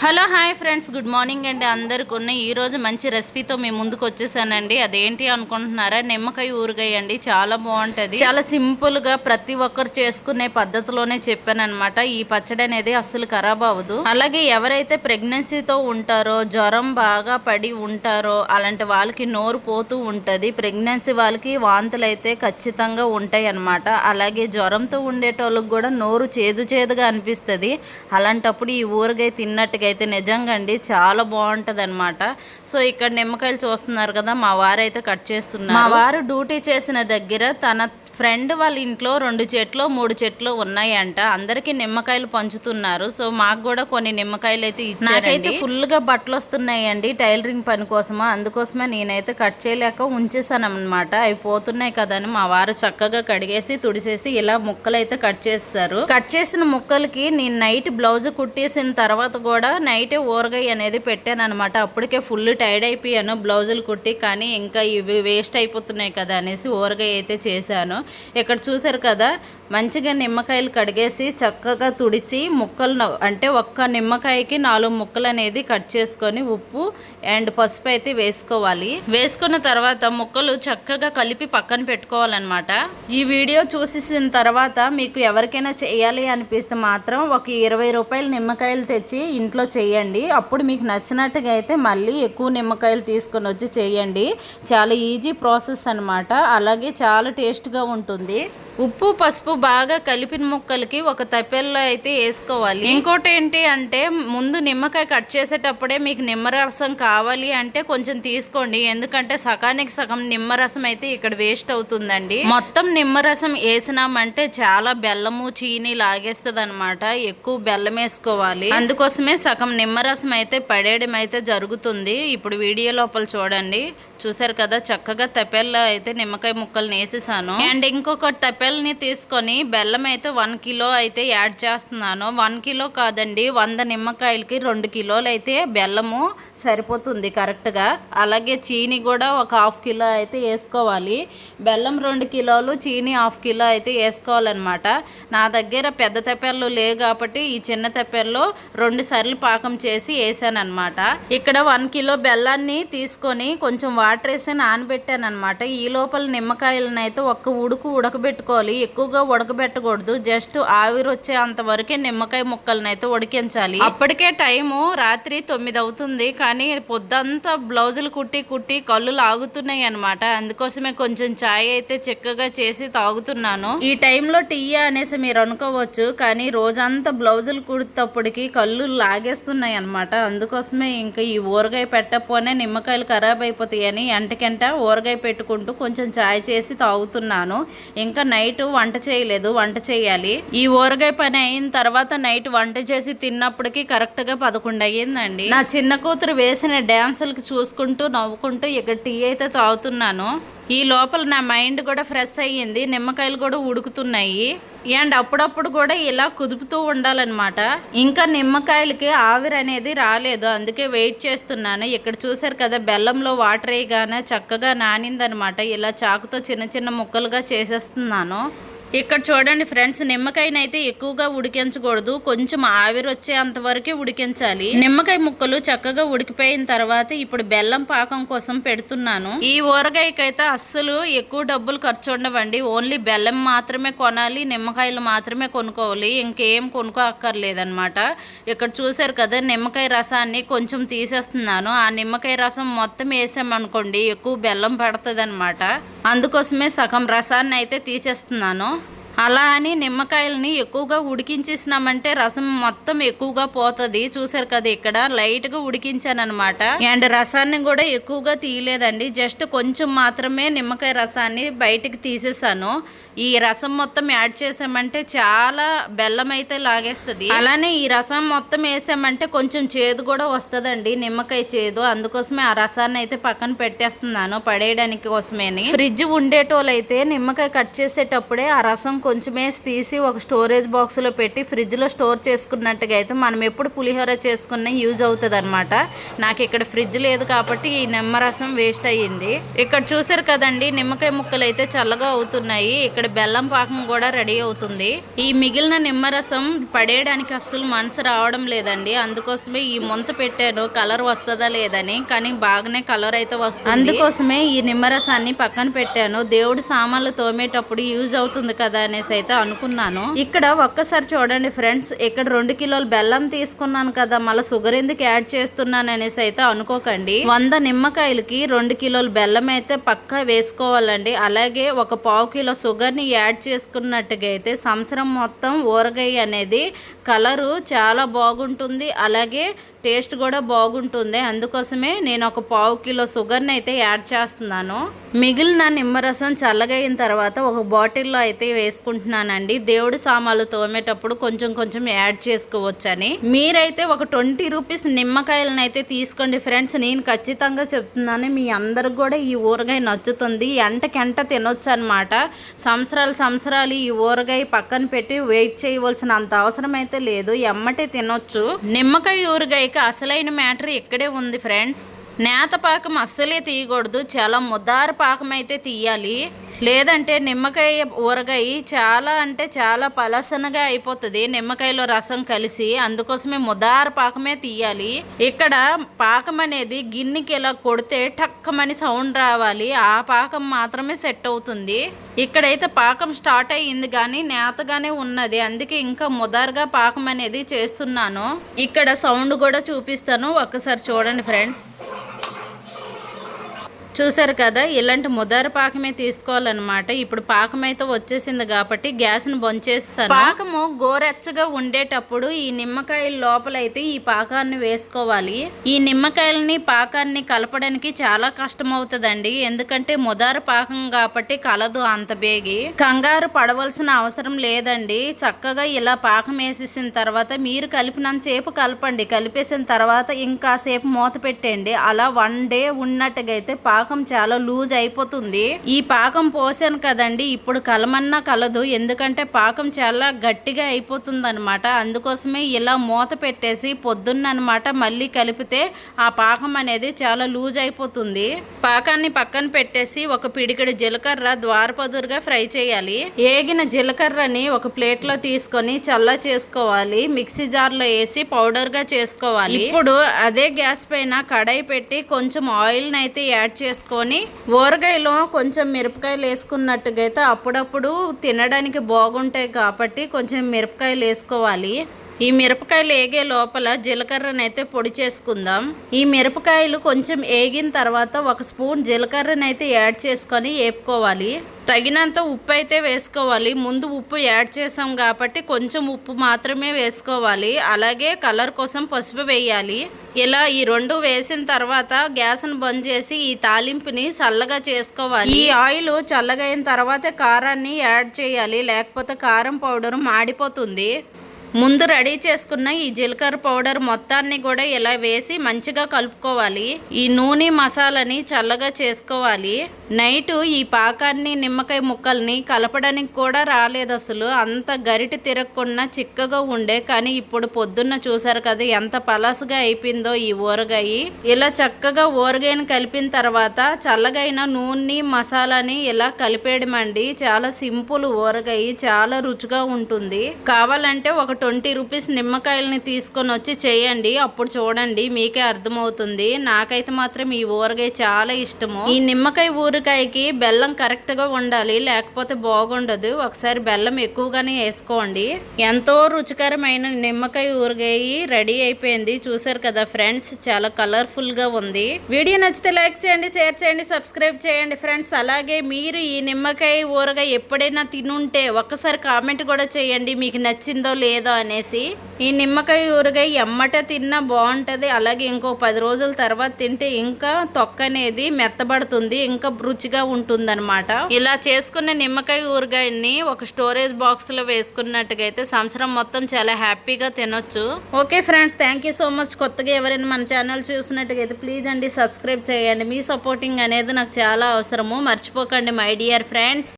Hello hi friends. Good morning అండి అందరికి ఉన్న ఈరోజు మంచి రెసిపీతో మేము ముందుకు వచ్చేసానండి. అదేంటి అనుకుంటున్నారా? నిమ్మకాయ ఊరగాయ అండి. చాలా బాగుంటుంది. చాలా సింపుల్గా ప్రతి ఒక్కరు చేసుకునే పద్ధతిలోనే చెప్పాను ఈ పచ్చడి అనేది అస్సలు ఖరాబ్ అవ్వదు. అలాగే ఎవరైతే ప్రెగ్నెన్సీతో ఉంటారో జ్వరం బాగా పడి ఉంటారో అలాంటి వాళ్ళకి నోరు పోతూ ఉంటది. ప్రెగ్నెన్సీ వాళ్ళకి వాంతులు అయితే ఖచ్చితంగా ఉంటాయి అన్నమాట అలాగే జ్వరంతో ఉండేటోళ్ళకి కూడా నోరు చేదు చేదుగా అనిపిస్తుంది. అలాంటప్పుడు ఈ ఊరగాయ తిన్నట్టుగా అయితే నిజంగా అండి చాలా బాగుంటుంది అనమాట సో ఇక్కడ నిమ్మకాయలు చూస్తున్నారు కదా మా వారు అయితే కట్ చేస్తున్నారు. మా వారు డ్యూటీ చేసిన దగ్గర తన ఫ్రెండ్ వాళ్ళ ఇంట్లో రెండు చెట్లు మూడు చెట్లు ఉన్నాయంట. అందరికి నిమ్మకాయలు పంచుతున్నారు. సో మాకు కూడా కొన్ని నిమ్మకాయలు అయితే నాకైతే ఫుల్గా బట్టలు వస్తున్నాయండి టైలరింగ్ పని కోసమా? అందుకోసమే నేనైతే కట్ చేయలేక ఉంచేసాను అనమాట అవి పోతున్నాయి కదా అని మా వారు చక్కగా కడిగేసి తుడిసేసి ఇలా ముక్కలు అయితే కట్ చేస్తారు. కట్ చేసిన ముక్కలకి నేను నైట్ బ్లౌజ్ కుట్టేసిన తర్వాత కూడా నైట్ ఊరగాయ అనేది పెట్టాను అనమాట అప్పటికే ఫుల్ టైర్డ్ అయిపోయాను బ్లౌజులు కుట్టి కానీ ఇంకా ఇవి వేస్ట్ అయిపోతున్నాయి కదా అనేసి ఊరగాయ అయితే చేశాను. ఇక్కడ చూసారు కదా మంచిగా నిమ్మకాయలు కడిగేసి చక్కగా తుడిసి ముక్కలు అంటే ఒక్క నిమ్మకాయకి నాలుగు ముక్కలు అనేది కట్ చేసుకొని ఉప్పు అండ్ పసుపు అయితే వేసుకోవాలి. వేసుకున్న తర్వాత ముక్కలు చక్కగా కలిపి పక్కన పెట్టుకోవాలన్నమాట. ఈ వీడియో చూసేసిన తర్వాత మీకు ఎవరికైనా చేయాలి అనిపిస్తే మాత్రం ఒక ఇరవై రూపాయల నిమ్మకాయలు తెచ్చి ఇంట్లో చేయండి. అప్పుడు మీకు నచ్చినట్టుగా అయితే మళ్ళీ ఎక్కువ నిమ్మకాయలు తీసుకొని వచ్చి చేయండి. చాలా ఈజీ ప్రాసెస్ అనమాట అలాగే చాలా టేస్ట్గా ఉంటుంది. ఉప్పు పసుపు బాగా కలిపిన ముక్కలకి ఒక తప్పెల్లో అయితే వేసుకోవాలి. ఇంకోటి ఏంటి అంటే ముందు నిమ్మకాయ కట్ చేసేటప్పుడే మీకు నిమ్మరసం కావాలి అంటే కొంచెం తీసుకోండి. ఎందుకంటే సగానికి సగం నిమ్మరసం అయితే ఇక్కడ వేస్ట్ అవుతుందండి. మొత్తం నిమ్మరసం వేసినామంటే చాలా బెల్లము చీని లాగేస్తుంది అనమాట ఎక్కువ బెల్లం వేసుకోవాలి. అందుకోసమే సగం నిమ్మరసం అయితే పడేయడం అయితే జరుగుతుంది. ఇప్పుడు వీడియో లోపల చూడండి. చూసారు కదా చక్కగా తపెల్లో అయితే నిమ్మకాయ ముక్కలు వేసేసాను. అండ్ ఇంకొక తపెల్ని తీసుకొని బెల్లం అయితే వన్ కిలో అయితే యాడ్ చేస్తున్నాను. వన్ కిలో కాదండి వంద నిమ్మకాయలకి రెండు కిలోలు అయితే బెల్లము సరిపోతుంది కరెక్ట్గా. అలాగే చీని కూడా ఒక హాఫ్ కిలో అయితే వేసుకోవాలి. బెల్లం రెండు కిలోలు చీని హాఫ్ కిలో అయితే వేసుకోవాలన్నమాట. నా దగ్గర పెద్ద తెప్పెళ్ళు లేవు కాబట్టి ఈ చిన్న తెప్పెల్లో రెండు సార్లు పాకం చేసి వేసాను అనమాట ఇక్కడ వన్ కిలో బెల్లాన్ని తీసుకొని కొంచెం వాటర్ వేసి నానబెట్టానమాట అనమాట ఈ లోపల నిమ్మకాయలను అయితే ఒక్క ఉడుకు ఉడకబెట్టుకోవాలి. ఎక్కువగా ఉడకబెట్టకూడదు. జస్ట్ ఆవిరి వచ్చే అంతవరకే నిమ్మకాయ ముక్కలను అయితే ఉడికించాలి. అప్పటికే టైము రాత్రి తొమ్మిది అవుతుంది. కానీ పొద్దంతా బ్లౌజులు కుట్టి కుట్టి కళ్ళు లాగుతున్నాయి అనమాట అందుకోసమే కొంచెం చాయ్ అయితే చక్కగా చేసి తాగుతున్నాను. ఈ టైంలో టీ అనేసి మీరు అనుకోవచ్చు కానీ రోజంతా బ్లౌజులు కుడితప్పటికి కళ్ళు లాగేస్తున్నాయి అనమాట అందుకోసమే ఇంకా ఈ ఊరగాయ పెట్టకపోనే నిమ్మకాయలు ఖరాబ్ అయిపోతాయని ఎంటకెంట ఊరగాయ పెట్టుకుంటూ కొంచెం చాయ్ చేసి తాగుతున్నాను. ఇంకా నైట్ వంట చేయలేదు వంట చేయాలి. ఈ ఊరగాయ పని అయిన తర్వాత నైట్ వంట చేసి తిన్నప్పటికీ కరెక్ట్గా పదకొండు అయ్యిందండి. నా చిన్న కూతురు వేసిన డ్యాన్సులకి చూసుకుంటూ నవ్వుకుంటూ ఇక టీ అయితే తాగుతున్నాను. ఈ లోపల నా మైండ్ కూడా ఫ్రెష్ అయ్యింది. నిమ్మకాయలు కూడా ఉడుకుతున్నాయి. అండ్ అప్పుడప్పుడు కూడా ఇలా కుదుపుతూ ఉండాలన్నమాట. ఇంకా నిమ్మకాయలకి ఆవిరి అనేది రాలేదు. అందుకే వెయిట్ చేస్తున్నాను. ఇక్కడ చూసారు కదా బెల్లంలో వాటర్ వేయగానే చక్కగా నానిందనమాట ఇలా చాకుతో చిన్న చిన్న ముక్కలుగా చేసేస్తున్నాను. ఇక్కడ చూడండి ఫ్రెండ్స్ నిమ్మకాయనైతే ఎక్కువగా ఉడికించకూడదు. కొంచెం ఆవిరి వచ్చేంత వరకే ఉడికించాలి. నిమ్మకాయ ముక్కలు చక్కగా ఉడికిపోయిన తర్వాత ఇప్పుడు బెల్లం పాకం కోసం పెడుతున్నాను. ఈ ఊరగాయకైతే అస్సలు ఎక్కువ డబ్బులు ఖర్చు ఉండవండి. ఓన్లీ బెల్లం మాత్రమే కొనాలి నిమ్మకాయలు మాత్రమే కొనుక్కోవాలి. ఇంకేం కొనుక్కోక్కర్లేదన్నమాట. ఇక్కడ చూసారు కదా నిమ్మకాయ రసాన్ని కొంచెం తీసేస్తున్నాను. ఆ నిమ్మకాయ రసం మొత్తం వేసామనుకోండి ఎక్కువ బెల్లం పడుతుంది అందుకోసమే సగం రసాన్ని అయితే తీసేస్తున్నాను. అలా అని నిమ్మకాయలని ఎక్కువగా ఉడికించేసినామంటే రసం మొత్తం ఎక్కువగా పోతుంది. చూసారు కదా ఇక్కడ? లైట్గా ఉడికించాను అనమాట అండ్ రసాన్ని కూడా ఎక్కువగా తీయలేదండి. జస్ట్ కొంచెం మాత్రమే నిమ్మకాయ రసాన్ని బయటికి తీసేసాను. ఈ రసం మొత్తం యాడ్ చేసామంటే చాలా బెల్లం అయితే లాగేస్తుంది. అలానే ఈ రసం మొత్తం వేసామంటే కొంచెం చేదు కూడా వస్తుందండి నిమ్మకాయ చేదు. అందుకోసమే ఆ రసాన్ని అయితే పక్కన పెట్టేస్తున్నాను పడేయడానికి కోసమేని. ఫ్రిడ్జ్ ఉండేటోళ్ళైతే నిమ్మకాయ కట్ చేసేటప్పుడే ఆ రసం కొంచెమేసి తీసి ఒక స్టోరేజ్ బాక్స్లో పెట్టి ఫ్రిడ్జ్లో స్టోర్ చేసుకున్నట్టుగా అయితే మనం ఎప్పుడు పులిహోర చేసుకున్న యూజ్ అవుతుంది అనమాట నాకు ఇక్కడ ఫ్రిడ్జ్ లేదు కాబట్టి ఈ నిమ్మరసం వేస్ట్ అయ్యింది. ఇక్కడ చూసారు కదండి నిమ్మకాయ ముక్కలు అయితే చల్లగా అవుతున్నాయి. ఇక్కడ బెల్లం పాకం కూడా రెడీ అవుతుంది. ఈ మిగిలిన నిమ్మరసం పడేయడానికి అస్సలు మనసు రావడం లేదండి. అందుకోసమే ఈ ముంత పెట్టాను కలర్ వస్తుందా లేదని కానీ బాగానే కలర్ అయితే వస్తుంది. అందుకోసమే ఈ నిమ్మరసాన్ని పక్కన పెట్టాను. దేవుడి సామాన్లు తోమేటప్పుడు యూజ్ అవుతుంది కదా అనేసి అయితే అనుకున్నాను. ఇక్కడ ఒక్కసారి చూడండి ఫ్రెండ్స్ ఇక్కడ రెండు కిలోలు బెల్లం తీసుకున్నాను కదా మళ్ళీ షుగర్ ఎందుకు యాడ్ చేస్తున్నాను అనేసి అయితే అనుకోకండి. వంద నిమ్మకాయలకి రెండు కిలోలు బెల్లం అయితే పక్కా వేసుకోవాలండి. అలాగే ఒక పావు కిలో షుగర్ షుగర్ని యాడ్ చేసుకున్నట్టుగా అయితే సంవత్సరం మొత్తం ఊరగాయ అనేది కలరు చాలా బాగుంటుంది. అలాగే టేస్ట్ కూడా బాగుంటుంది. అందుకోసమే నేను ఒక పావు కిలో షుగర్ని అయితే యాడ్ చేస్తున్నాను. మిగిలిన నిమ్మరసం చల్లగైన తర్వాత ఒక బాటిల్లో అయితే వేసుకుంటున్నానండి. దేవుడి సామాన్లు తోమేటప్పుడు కొంచెం కొంచెం యాడ్ చేసుకోవచ్చని. మీరైతే ఒక ట్వంటీ రూపీస్ నిమ్మకాయలను అయితే తీసుకోండి ఫ్రెండ్స్. నేను ఖచ్చితంగా చెప్తున్నాను మీ అందరికి కూడా ఈ ఊరగాయ నచ్చుతుంది. ఎంటకెంట తినొచ్చు అనమాట సంవత్సరాలు సంవత్సరాలు ఈ ఊరగాయ పక్కన పెట్టి వెయిట్ చేయవలసిన అంత అవసరం అయితే లేదు. ఎమ్మటే తినొచ్చు. నిమ్మకాయ ఊరగాయకి అసలైన మ్యాటర్ ఇక్కడే ఉంది ఫ్రెండ్స్. నేత పాకం అస్సలే తీయకూడదు. చాలా ముద్దారు పాకం అయితే తీయాలి. లేదంటే నిమ్మకాయ ఊరగాయ చాలా అంటే చాలా పలసనగా అయిపోతుంది. నిమ్మకాయలో రసం కలిసి అందుకోసమే ముదార పాకమే తీయాలి. ఇక్కడ పాకం అనేది గిన్నెకి ఇలా కొడితే టక్కమని సౌండ్ రావాలి. ఆ పాకం మాత్రమే సెట్ అవుతుంది. ఇక్కడైతే పాకం స్టార్ట్ అయ్యింది కానీ నేతగానే ఉన్నది. అందుకే ఇంకా ముదారుగా పాకం అనేది చేస్తున్నాను. ఇక్కడ సౌండ్ కూడా చూపిస్తాను. ఒక్కసారి చూడండి ఫ్రెండ్స్. చూసారు కదా ఇలాంటి ముదార పాకమే తీసుకోవాలన్నమాట. ఇప్పుడు పాకం అయితే వచ్చేసింది కాబట్టి గ్యాస్ని బొంచేస్తాను. పాకము గోరెచ్చగా ఉండేటప్పుడు ఈ నిమ్మకాయల లోపల అయితే ఈ పాకాన్ని వేసుకోవాలి. ఈ నిమ్మకాయలని పాకాన్ని కలపడానికి చాలా కష్టం అవుతుందండి ఎందుకంటే ముదార పాకం కాబట్టి కలదు అంత బేగి. కంగారు పడవలసిన అవసరం లేదండి. చక్కగా ఇలా పాకం వేసేసిన తర్వాత మీరు కలిపినంత సేపు కలపండి. కలిపేసిన తర్వాత ఇంకా సేపు మూత పెట్టండి అలా వన్ డే ఉన్నట్టుగా అయితే పాకం పాకం చాలా లూజ్ అయిపోతుంది. ఈ పాకం పోసాను కదండి ఇప్పుడు కలమన్నా కలదు. ఎందుకంటే పాకం చాలా గట్టిగా అయిపోతుంది అనమాట అందుకోసమే ఇలా మూత పెట్టేసి పొద్దున్న అనమాట మళ్ళీ కలిపితే ఆ పాకం అనేది చాలా లూజ్ అయిపోతుంది. పాకాన్ని పక్కన పెట్టేసి ఒక పిడికిడి జీలకర్ర ద్వారపదురుగా ఫ్రై చేయాలి. ఏగిన జీలకర్రని ఒక ప్లేట్లో తీసుకొని చల్ల చేసుకోవాలి. మిక్సీ జార్లో వేసి పౌడర్గా చేసుకోవాలి. ఇప్పుడు అదే గ్యాస్ పైన కడాయి పెట్టి కొంచెం ఆయిల్ని అయితే యాడ్ చేసి చేసుకొని ఊరగాయలో కొంచెం మిరపకాయలు వేసుకున్నట్టుగా అయితే అప్పుడప్పుడు తినడానికి బాగుంటాయి కాబట్టి కొంచెం మిరపకాయలు వేసుకోవాలి. ఈ మిరపకాయలు ఏగే లోపల జీలకర్రనైతే అయితే పొడి చేసుకుందాం. ఈ మిరపకాయలు కొంచెం ఏగిన తర్వాత ఒక స్పూన్ జీలకర్రనైతే అయితే యాడ్ చేసుకొని వేపుకోవాలి తగినంత ఉప్పు అయితే వేసుకోవాలి. ముందు ఉప్పు యాడ్ చేసాం కాబట్టి కొంచెం ఉప్పు మాత్రమే వేసుకోవాలి. అలాగే కలర్ కోసం పసుపు వేయాలి. ఇలా ఈ రెండు వేసిన తర్వాత గ్యాస్ను బంద్ చేసి ఈ తాలింపుని చల్లగా చేసుకోవాలి. ఈ ఆయిల్ చల్లగైన తర్వాత కారాన్ని యాడ్ చేయాలి. లేకపోతే కారం పౌడర్ మాడిపోతుంది. ముందు రెడీ చేసుకున్న ఈ జీలకర్ర పౌడర్ మొత్తాన్ని కూడా ఇలా వేసి మంచిగా కలుపుకోవాలి. ఈ నూనె మసాలాని చల్లగా చేసుకోవాలి. నైట్ ఈ పాకాన్ని నిమ్మకాయ ముక్కల్ని కలపడానికి కూడా రాలేదు అసలు. అంత గరిటి తిరగకుండా చిక్కగా ఉండే కానీ ఇప్పుడు పొద్దున్న చూసారు కదా ఎంత పలసగా అయిపోయిందో ఈ ఊరగాయ. ఇలా చక్కగా ఊరగాయని కలిపిన తర్వాత చల్లగైన నూనె మసాలాని ఇలా కలిపేయడమండి. చాలా సింపుల్ ఊరగాయ చాలా రుచిగా ఉంటుంది. కావాలంటే ఒక ట్వంటీ రూపీస్ నిమ్మకాయలని తీసుకొని వచ్చి చేయండి. అప్పుడు చూడండి మీకే అర్థమవుతుంది. నాకైతే మాత్రం ఈ ఊరగాయ చాలా ఇష్టము. ఈ నిమ్మకాయ ఊరకాయకి బెల్లం కరెక్ట్గా ఉండాలి లేకపోతే బాగుండదు. ఒకసారి బెల్లం ఎక్కువగానే వేసుకోండి. ఎంతో రుచికరమైన నిమ్మకాయ ఊరగాయ రెడీ అయిపోయింది. చూసారు కదా ఫ్రెండ్స్ చాలా కలర్ఫుల్గా ఉంది. వీడియో నచ్చితే లైక్ చేయండి షేర్ చేయండి సబ్స్క్రైబ్ చేయండి ఫ్రెండ్స్. అలాగే మీరు ఈ నిమ్మకాయ ఊరగాయ ఎప్పుడైనా తినుంటే ఒక్కసారి కామెంట్ కూడా చేయండి. మీకు నచ్చిందో లేదో లేదో అనేసి ఈ నిమ్మకాయ ఊరగాయ ఎమ్మట తిన్నా బాగుంటుంది. అలాగే ఇంకో పది రోజుల తర్వాత తింటే ఇంకా తొక్క అనేది మెత్తబడుతుంది ఇంకా రుచిగా ఉంటుందన్నమాట. ఇలా చేసుకున్న నిమ్మకాయ ఊరగాయని ఒక స్టోరేజ్ బాక్స్లో వేసుకున్నట్టుగా అయితే సంవత్సరం మొత్తం చాలా హ్యాపీగా తినొచ్చు. Okay friends thank you so much. కొత్తగా ఎవరైనా మన ఛానల్ చూసినట్టుగా అయితే ప్లీజ్ అండి సబ్స్క్రైబ్ చేయండి. మీ సపోర్టింగ్ అనేది నాకు చాలా అవసరము. మర్చిపోకండి మై డియర్ ఫ్రెండ్స్.